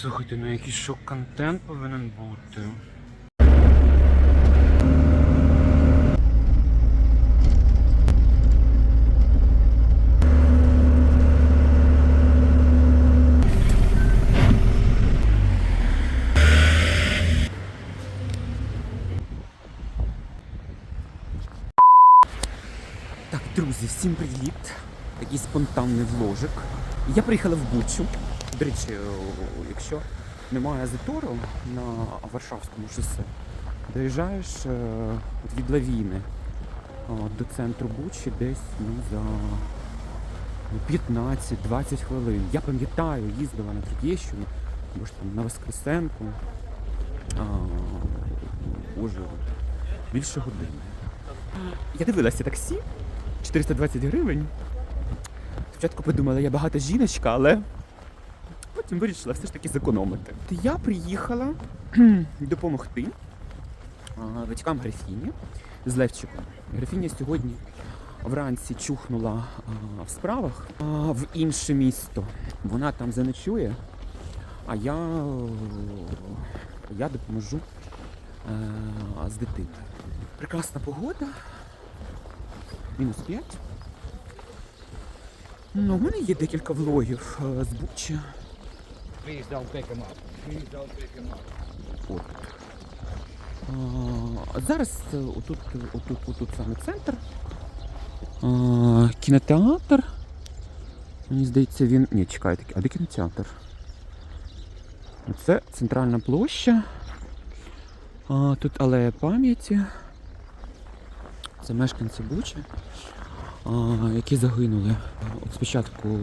Слухайте, ну якийсь шок-контент повинен бути. Друзі, всім привіт! Такий спонтанний вложик. Я приїхала в Бучу. До речі, якщо немає затору на Варшавському шосе, доїжджаєш е, від Лавіни до центру Бучі десь ну, за ну, 15-20 хвилин. Я пам'ятаю, їздила на Троєщину, або ж там на Воскресенку. Боже, більше години. Я дивилася таксі. 420 гривень. Спочатку подумала, я багата жіночка, але потім вирішила все ж таки зекономити. То я приїхала допомогти батькам Графіні з Левчиком. Графіня сьогодні вранці чухнула а, в справах а, в інше місто. Вона там заночує, а я, я допоможу е, з дитиною. Прекрасна погода. Мінус 5. Ну, у мене є декілька влогів е, з Бучі. Please don't pick him up. Please don't pick him up. От. Зараз е, отут, отут, отут саме центр. Кінотеатр. Мені здається, він. Ні, чекайте, а де кінотеатр? Це центральна площа. Тут алея пам'яті. Це мешканці Бучі, які загинули спочатку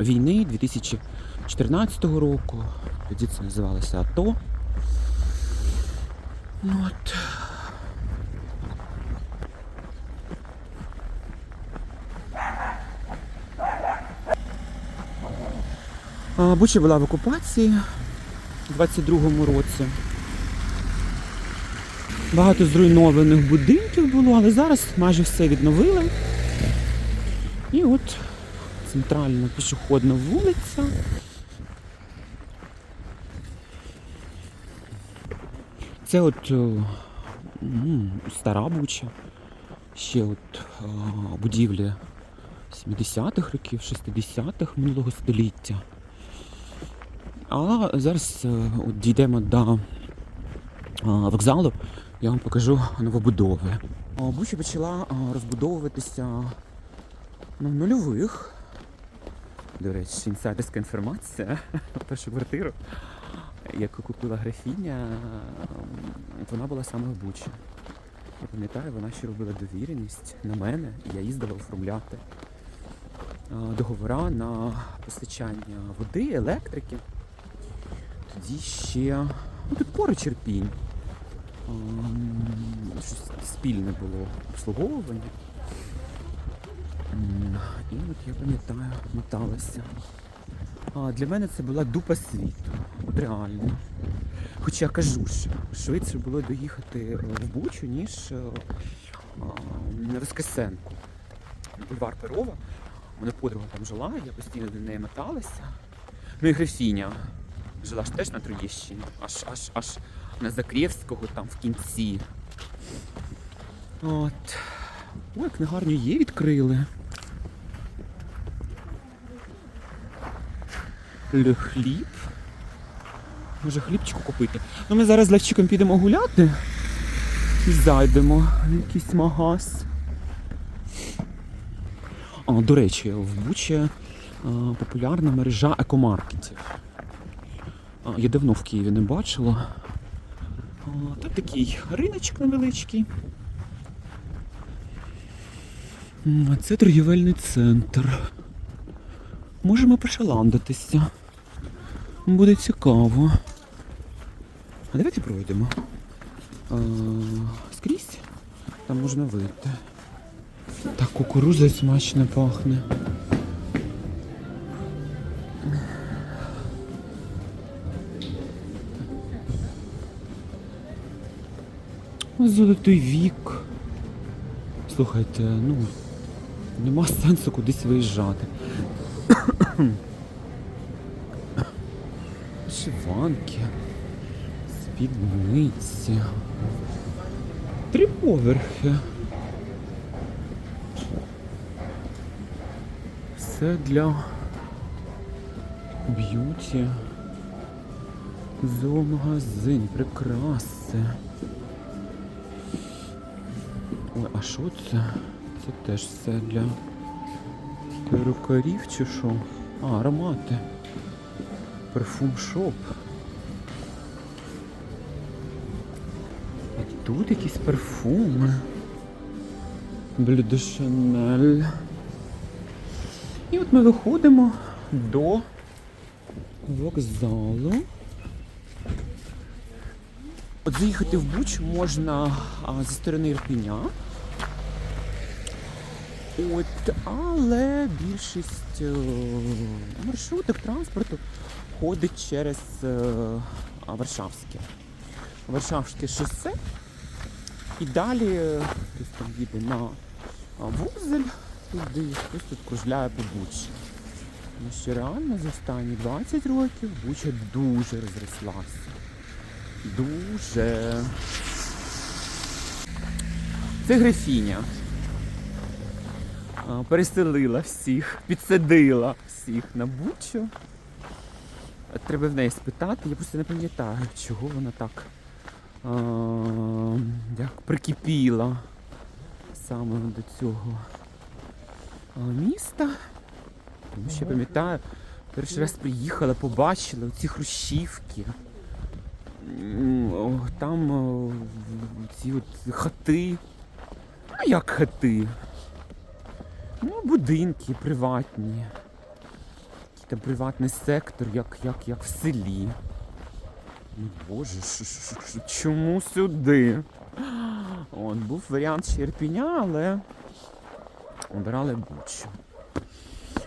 війни 2014 року. Тоді це називалося АТО. Ну От. Буча була в окупації у 22-му році. Багато зруйнованих будинків було, але зараз майже все відновили. І от центральна пішохідна вулиця. Це от е, стара буча. Ще от е, будівлі 70-х років, 60-х минулого століття. А зараз е, от дійдемо до вокзалу, я вам покажу новобудови. Буча почала розбудовуватися ну, нульових. До речі, інсайдерська інформація. Першу квартиру, яку купила графіня, вона була саме в Бучі. Я пам'ятаю, вона ще робила довіреність на мене, і я їздила оформляти договора на постачання води, електрики. Тоді ще. Ну, тут поруч Ірпінь. Щось спільне було обслуговування. І от я пам'ятаю, моталася. А для мене це була дупа світу. От реально. Хоча кажу, що швидше було доїхати е, в Бучу, ніж е, на Воскресенку. Бульвар Перова. Мене подруга там жила, я постійно до неї моталася. Ну і Графіня жила ж теж на Троєщині, аж аж аж на Закрєвського там в кінці. От. Ой, книгарню є відкрили. Хліб. Може хлібчику купити. Ну ми зараз з Левчиком підемо гуляти і зайдемо в якийсь магаз. А, до речі, в Бучі популярна мережа екомаркетів. А, Я давно в Києві не бачила. А, Тут такий риночок невеличкий. Це торгівельний центр. Можемо пошаландитися. Буде цікаво. А давайте пройдемо. А, скрізь. Там можна вийти. Так, кукуруза смачно пахне. Золотий вік. Слухайте, ну, нема сенсу кудись виїжджати. Вишиванки. Спідниці. Три поверхи. Все для б'юті. Зоомагазин, прикраси. Ой, а що це? Це теж все для перукарів чи що? А, аромати. Парфум шоп. І тут якісь парфуми. Блюде Шанель. І от ми виходимо до вокзалу. От заїхати в Буч можна а, зі сторони Ірпеня. От, але більшість е, маршруток транспорту ходить через е, Варшавське. Варшавське шосе. І далі е, хтось там їде на вузель туди, хтось тут кружляє по Бучі. Тому що реально за останні 20 років Буча дуже розрослася. Дуже. Це графіня. Переселила всіх, підсадила всіх на бучу. Треба в неї спитати, я просто не пам'ятаю, чого вона так а, як прикипіла саме до цього міста. Тому що я пам'ятаю, перший раз приїхала, побачила ці хрущівки. Там ці от хати. Ну як хати? Ну, будинки приватні. Там приватний сектор, як, як, як в селі. Боже, що- що- що- чому сюди? От, був варіант ще Ірпіня, але обирали Бучу.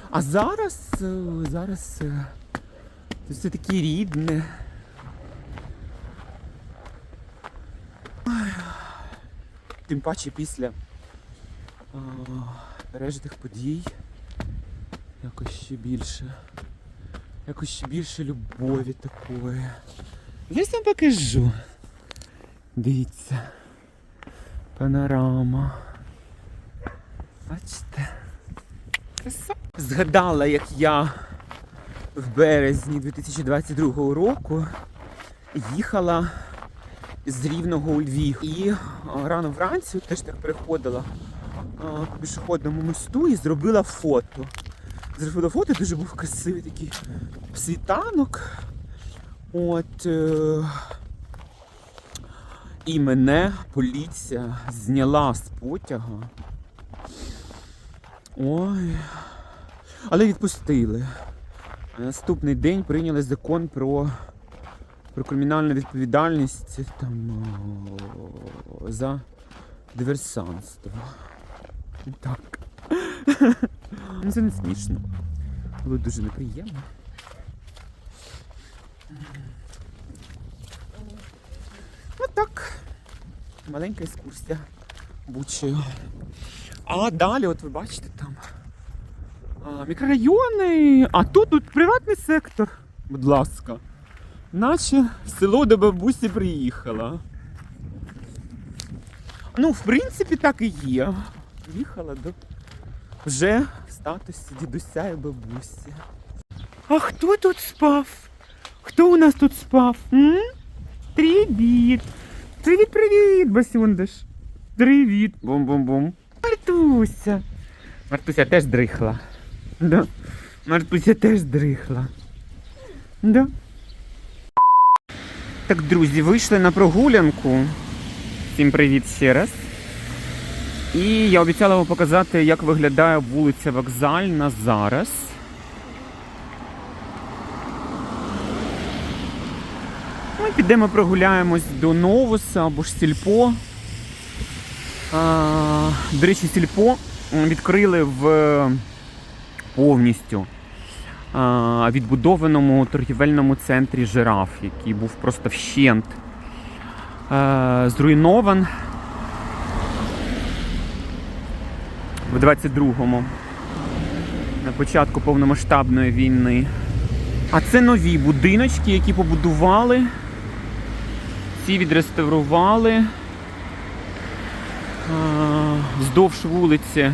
А зараз, е, зараз е, це все таке рідне. Тим паче після а, пережитих подій якось ще більше. Якось ще більше любові такої. Я вам покажу. Дивіться. Панорама. Бачите? Краса. Згадала, як я в березні 2022 року їхала з Рівного у Львів. І рано вранці теж так переходила а, по пішохідному мосту і зробила фото. Зробила фото, дуже був красивий такий світанок. От. Е- і мене поліція зняла з потяга. Ой. Але відпустили. Наступний день прийняли закон про про кримінальну відповідальність там, за диверсантство. Так. Ну, Це не смішно. Було дуже неприємно. Отак. Маленька екскурсія Бучею. А далі, от ви бачите там мікрорайони, а тут тут приватний сектор. Будь ласка. Наче в село до бабусі приїхала. Ну, в принципі, так і є. Приїхала до вже в статусі дідуся і бабусі. А хто тут спав? Хто у нас тут спав? М? Привіт! Привіт, привіт, Басюндаш! Привіт! Бум-бум-бум. Мартуся! Мартуся теж дрихла. Да. Мартуся теж дрихла. Да. Так, друзі, вийшли на прогулянку. Всім привіт ще раз. І я обіцяла вам показати, як виглядає вулиця Вокзальна зараз. Ми підемо прогуляємось до Новуса або ж Сільпо. А, до речі, Сільпо відкрили в повністю а, відбудованому торгівельному центрі Жираф, який був просто вщент а, зруйнован в 22-му, на початку повномасштабної війни. А це нові будиночки, які побудували. Ці відреставрували. Вздовж вулиці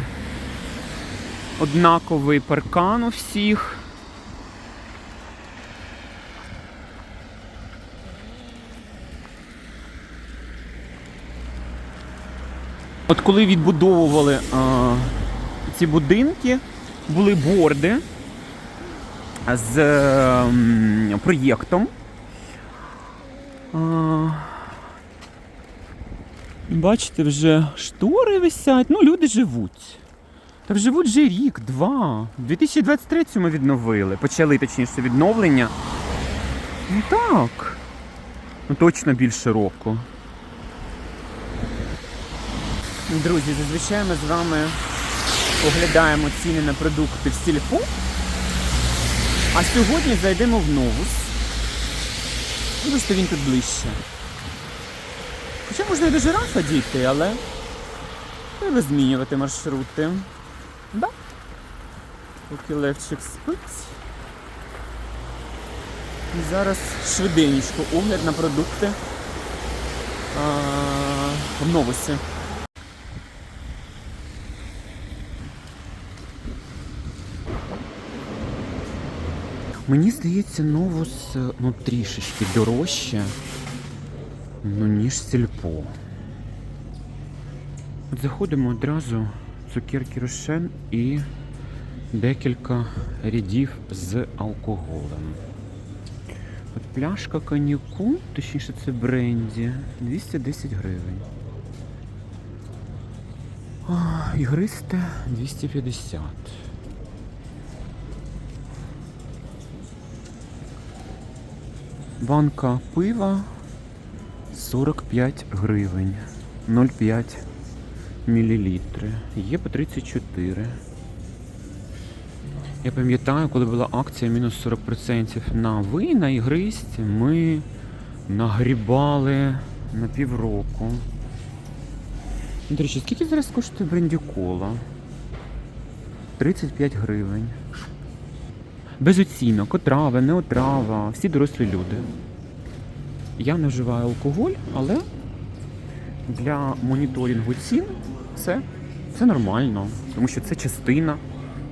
однаковий паркан у всіх. От коли відбудовували а, ці будинки, були борди з ем, проєктом. А, бачите, вже штори висять, ну люди живуть. Так живуть вже рік, два. У 2023-му відновили. Почали точніше відновлення. Ну так. Ну точно більше року. Друзі, зазвичай ми з вами оглядаємо ціни на продукти в сільпо. А сьогодні зайдемо в новус. Вибачте, він тут ближче. Хоча можна і до жирафа дійти, але треба змінювати маршрути. Да. Поки Левчик спить. І зараз швиденечко огляд на продукти а, в новусі. Мені здається, новус е, ну, трішечки дорожче, ну, ніж сільпо. От заходимо одразу цукерки Рошен і декілька рядів з алкоголем. От пляшка коньяку, точніше це бренді, 210 гривень. Ігристе 250. Банка пива 45 гривень. 0,5 мілілітри. Є по 34. Я пам'ятаю, коли була акція мінус 40% на вина і гристі, ми нагрібали на півроку. До речі, скільки зараз коштує брендікола? 35 гривень. Без оцінок, отрава, не отрава, всі дорослі люди. Я не вживаю алкоголь, але для моніторингу цін це, це нормально, тому що це частина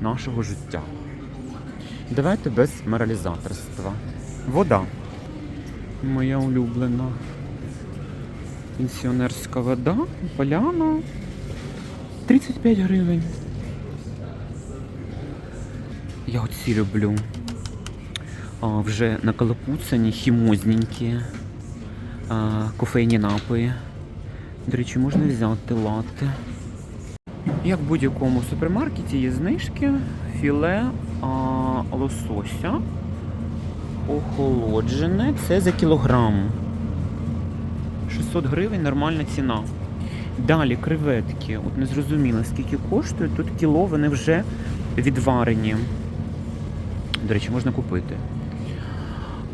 нашого життя. Давайте без моралізаторства. Вода. Моя улюблена пенсіонерська вода, поляна 35 гривень. Я оці люблю. А, вже накалапуцані, хімозненькі, а, кофейні напої. До речі, можна взяти лати. Як в будь-якому супермаркеті є знижки, філе а, лосося. Охолоджене. Це за кілограм. 600 гривень нормальна ціна. Далі креветки. От не зрозуміло, скільки коштує. Тут кіло вони вже відварені. До речі, можна купити.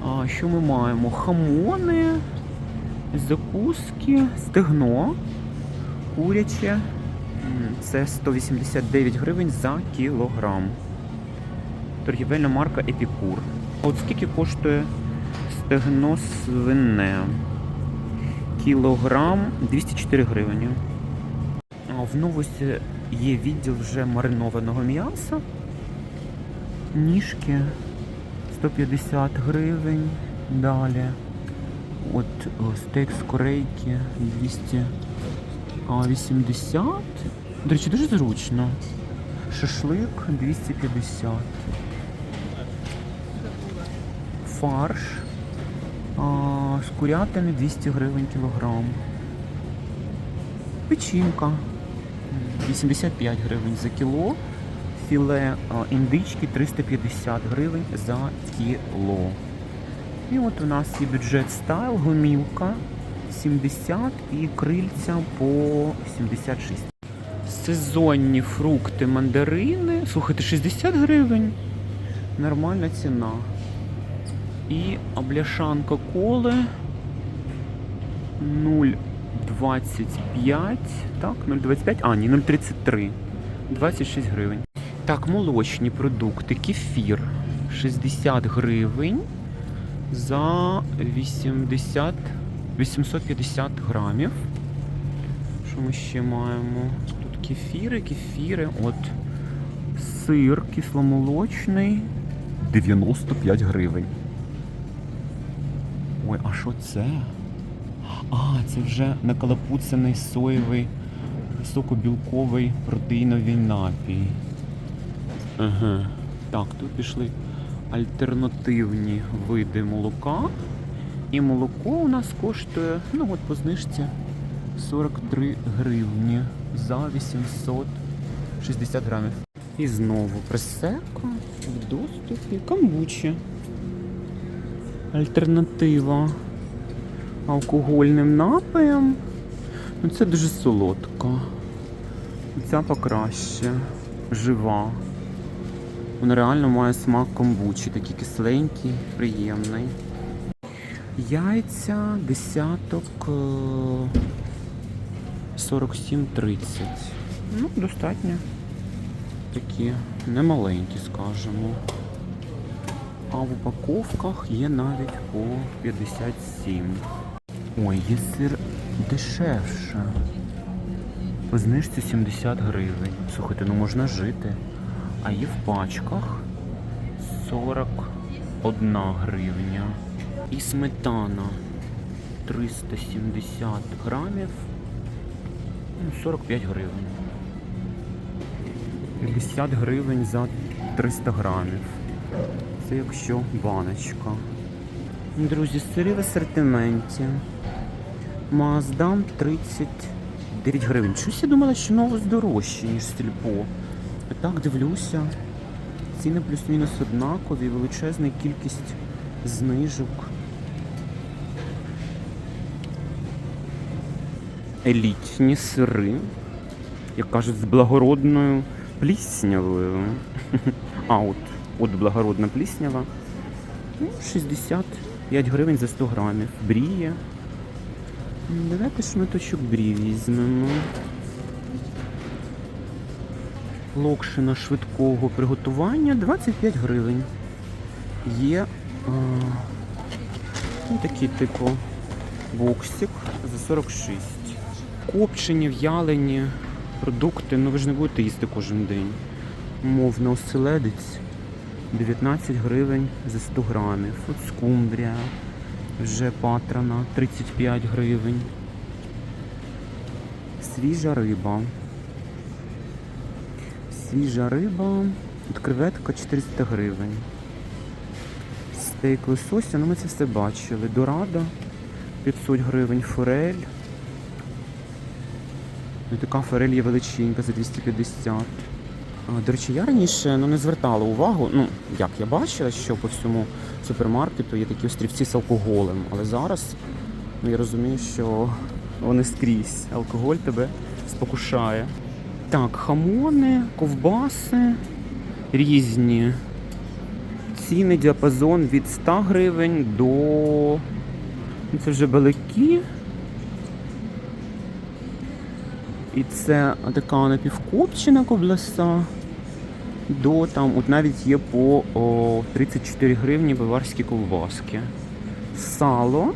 А що ми маємо? Хамони, закуски, стегно, куряче. Це 189 гривень за кілограм. Торгівельна марка Епікур. От скільки коштує стегно свине? Кілограм 204 гривні. В новості є відділ вже маринованого м'яса. Ніжки 150 гривень. Далі. От о, стейк з корейки 280. До речі, дуже зручно. Шашлик 250. Фарш. А, з курятини 200 гривень кілограм. Печінка 85 гривень за кіло. Філе індички 350 гривень за кіло. І от у нас є бюджет стайл, гумілка 70 і крильця по 76. Сезонні фрукти, мандарини. Слухайте, 60 гривень. Нормальна ціна. І бляшанка коли 0,25. Так, 0,25. А, ні, 0,33. 26 гривень. Так, молочні продукти, кефір 60 гривень за 80 850 грамів. Що ми ще маємо? Тут кефіри, кефіри. От сир кисломолочний 95 гривень. Ой, а що це? А, це вже накалапуцений соєвий високобілковий протеїновий напій. Ага. Так, тут пішли альтернативні види молока. І молоко у нас коштує, ну от по знижці 43 гривні за 860 грамів. І знову пресека в доступі камбучі. Альтернатива алкогольним напоям. Ну, це дуже солодко. Ця покраще. Жива. Вона реально має смак комбучі, такий кисленький, приємний. Яйця десяток е, 47,30. Ну, достатньо. Такі немаленькі, скажімо. А в упаковках є навіть по 57. Ой, є сир дешевше. По знижці 70 гривень. Слухайте, ну можна жити. А є в пачках 41 гривня. І сметана 370 грамів. ну, 45 гривень. 50 гривень за 300 грамів. Це якщо баночка. Друзі, сири в асортименті. Маздам 39 гривень. Щось я думала, що новос дорожче, ніж сільпо. Так дивлюся. Ціни плюс-мінус однакові, величезна кількість знижок. Елітні сири, як кажуть, з благородною пліснявою. А от, от благородна пліснява. Ну, 65 гривень за 100 грамів. Бріє. Давайте шматочок брі візьмемо. Локшина швидкого приготування 25 гривень. Є а, ну, такий типу боксик за 46. Копчені, в'ялені продукти, ну ви ж не будете їсти кожен день. Мовно оселедець 19 гривень за 100 грамів. От скумбрія вже патрана 35 гривень. Свіжа риба. Свіжа риба. От креветка 400 гривень. Стейк лосося, ну ми це все бачили. Дорада 500 гривень, форель. Ну, така форель є величенька за 250. А, До речі, я раніше ну, не звертала увагу. Ну, як я бачила, що по всьому супермаркету є такі острівці з алкоголем. Але зараз ну, я розумію, що вони скрізь. Алкоголь тебе спокушає. Так, хамони, ковбаси різні. Ціни діапазон від 100 гривень до. ну, Це вже балики. І це така напівкопчена коблеса. До там, от навіть є по о, 34 гривні баварські ковбаски. Сало.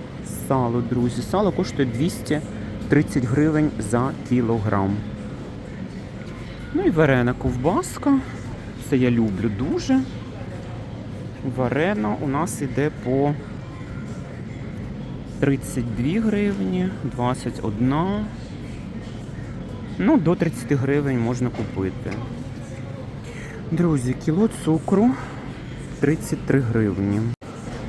Сало, друзі. Сало коштує 230 гривень за кілограм. Ну і варена ковбаска. Це я люблю дуже. Варена у нас іде по 32 гривні, 21. Ну, до 30 гривень можна купити. Друзі, кіло цукру 33 гривні.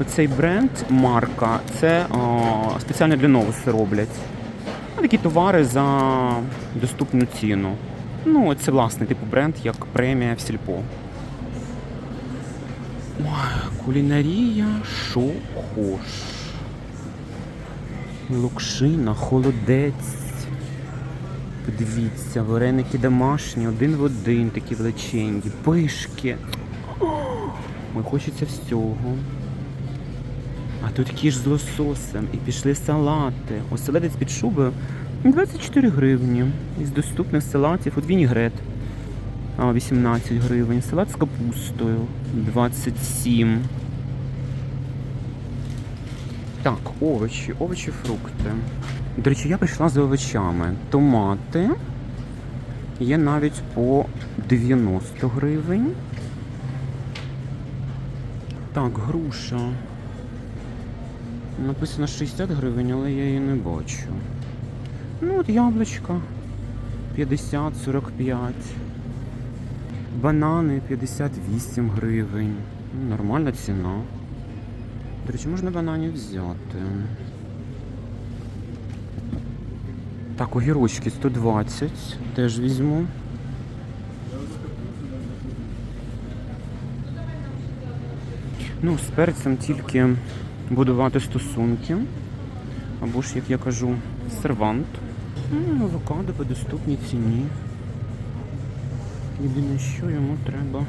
Оцей бренд, марка, це о, спеціально для новуси роблять. Такі товари за доступну ціну. Ну, це власний типу бренд, як премія в сільпо. Ой, кулінарія, що хош. Лукшина, холодець. Подивіться, вареники домашні, один в один, такі величенькі, пишки. Ой, хочеться всього. А тут кіш з лососем і пішли салати. Оселедець під шубою 24 гривні. Із доступних салатів от вінігрет. 18 гривень. Салат з капустою 27. Так, овочі, овочі, фрукти. До речі, я прийшла за овочами. Томати є навіть по 90 гривень. Так, груша. Написано 60 гривень, але я її не бачу. Ну, от яблучка 50-45. Банани 58 гривень. Ну, Нормальна ціна. До речі, можна бананів взяти. Так, огірочки 120. Теж візьму. Ну, з перцем тільки будувати стосунки. Або ж, як я кажу, сервант. Авокадо по доступній ціні. Єдине, що йому треба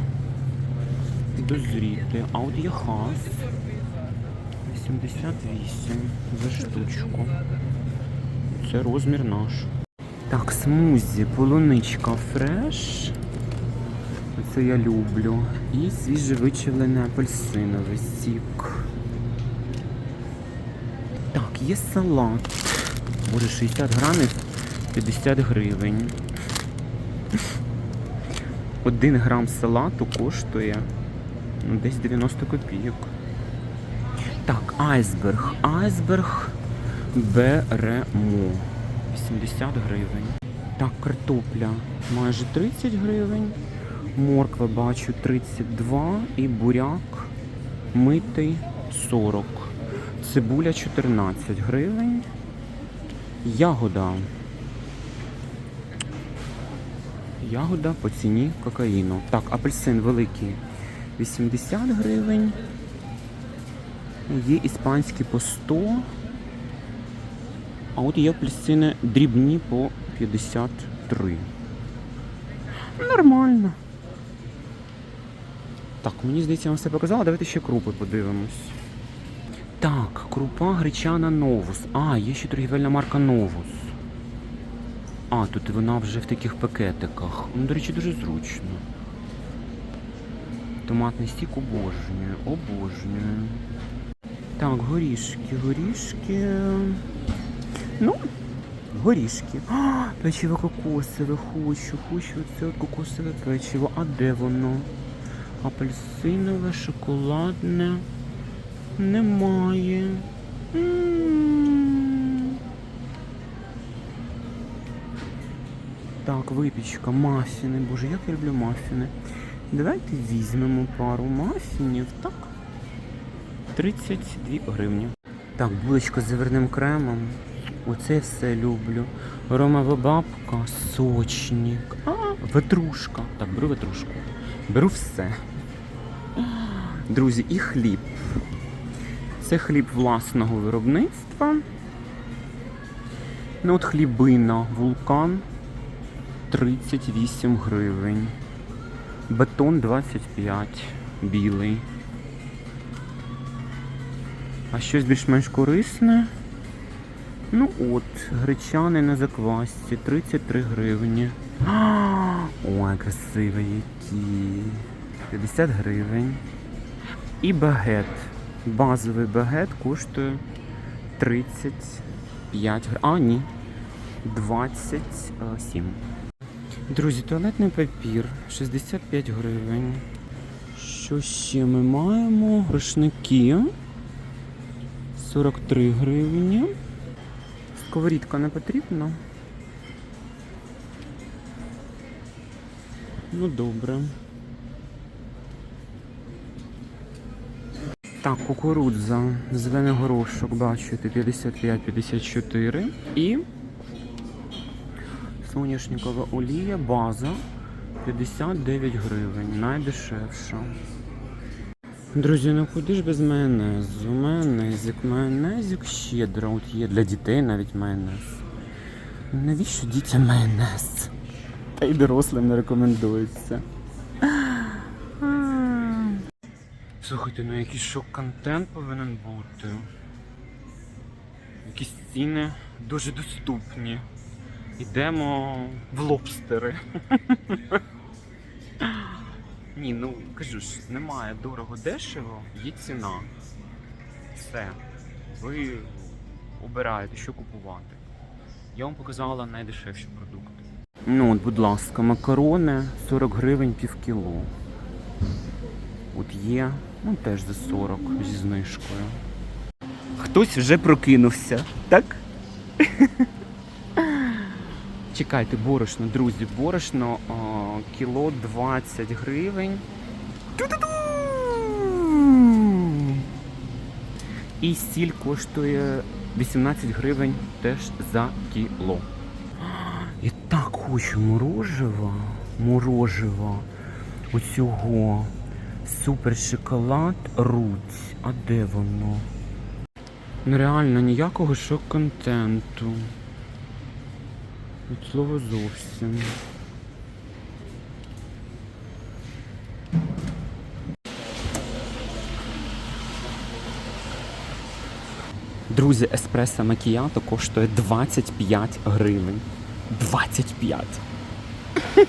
дозріти. А от є хас. 88 за штучку. Це розмір наш. Так, смузі, полуничка фреш. Це я люблю. І свіжевичавлений апельсиновий сік. Так, є салат. Боже, 60 грамів 50 гривень. Один грам салату коштує ну, десь 90 копійок. Так, айсберг. Айсберг беремо. 80 гривень. Так, картопля майже 30 гривень. Морква бачу 32 і буряк митий 40. Цибуля 14 гривень. Ягода. Ягода по ціні кокаїну. Так, апельсин великий 80 гривень. Є іспанські по 100. А от є апельсини дрібні по 53. Нормально. Так, мені здається, я вам все показала. Давайте ще крупи подивимось. Так, крупа гречана Новус. А, є ще торгівельна марка Новус. А, тут вона вже в таких пакетиках. Ну, до речі, дуже зручно. Томатний стік обожнюю, обожнюю. Так, горішки, горішки. Ну, горішки. А, печиво кокосове хочу, хочу це от кокосове печиво. А де воно? Апельсинове, шоколадне. Немає. М. Так, випічка, мафіни. Боже, як я люблю мафіни. Давайте візьмемо пару мафінів, так? 32 гривні. Так, булочка з заварним кремом. Оце все люблю. Ромова бабка, сочник. А, ватрушка. Так, беру ватрушку. Беру все. Друзі, і хліб. Це хліб власного виробництва. Ну от хлібина, вулкан 38 гривень. Бетон 25, білий. А щось більш-менш корисне. Ну от, гречани на заквасці 33 гривні. Ой, красиві які. 50 гривень. І багет. Базовий багет коштує 35 гривень. А, ні. 27. Друзі, туалетний папір 65 гривень. Що ще ми маємо? Рушники 43 гривні. Сковорідка не потрібна. Ну добре. Так, кукурудза, зелений горошок, бачите, 55-54. І соняшникова олія, база 59 гривень, найдешевша. Друзі, ну куди ж без майонезу? Майонезик, майонезик щедро. От є для дітей навіть майонез. Навіщо дітям майонез? Та й дорослим не рекомендується. Слухайте, ну якийсь шок-контент повинен бути. Якісь ціни дуже доступні. Йдемо в лобстери. Ні, ну кажу ж, немає дорого дешево, є ціна. Все. Ви обираєте, що купувати. Я вам показала найдешевші продукти. Ну, от, будь ласка, макарони 40 гривень пів кіло. От є, ну теж за 40 зі знижкою. Хтось вже прокинувся, так? Чекайте, борошно, друзі, борошно а, кіло 20 гривень. Ту-ту-ту! І сіль коштує 18 гривень теж за кіло. І так хочу морожева, морожева оцього супер шоколад Руць. А де воно? Ну реально ніякого шок-контенту. Від слова зовсім. Друзі, еспресо макіято коштує 25 гривень. 25.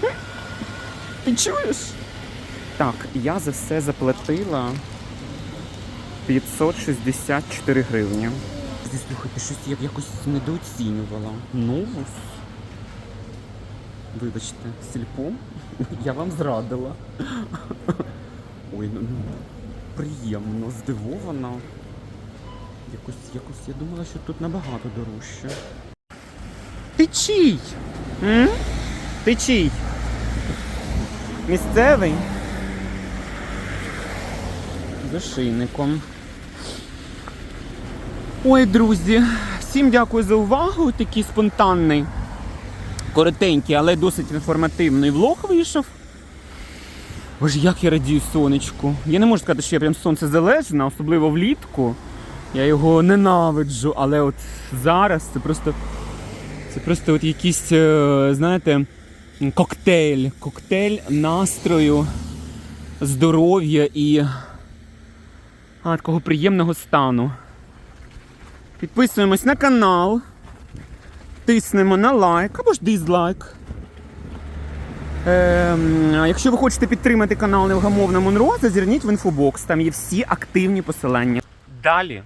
Ти чуєш? Так, я за все заплатила 564 гривні. Слухайте, щось я якось недооцінювала. Новус. Вибачте, сільпо. Я вам зрадила. Ой, ну ну, приємно, здивована. Якось, якось я думала, що тут набагато дорожче. Ти чий? М? Ти чий? Місцевий? За шийником. Ой, друзі, всім дякую за увагу. Такий спонтанний, коротенький, але досить інформативний влог вийшов. Боже, як я радію сонечку. Я не можу сказати, що я прям сонцезалежна, особливо влітку. Я його ненавиджу, але от зараз це просто. Це просто от якийсь, е, знаєте, коктейль. Коктейль настрою, здоров'я і а, такого приємного стану. Підписуємось на канал, тиснемо на лайк або ж дизлайк. Ем, якщо ви хочете підтримати канал Невгамовна Монро, зазирніть в інфобокс. Там є всі активні посилання. Далі?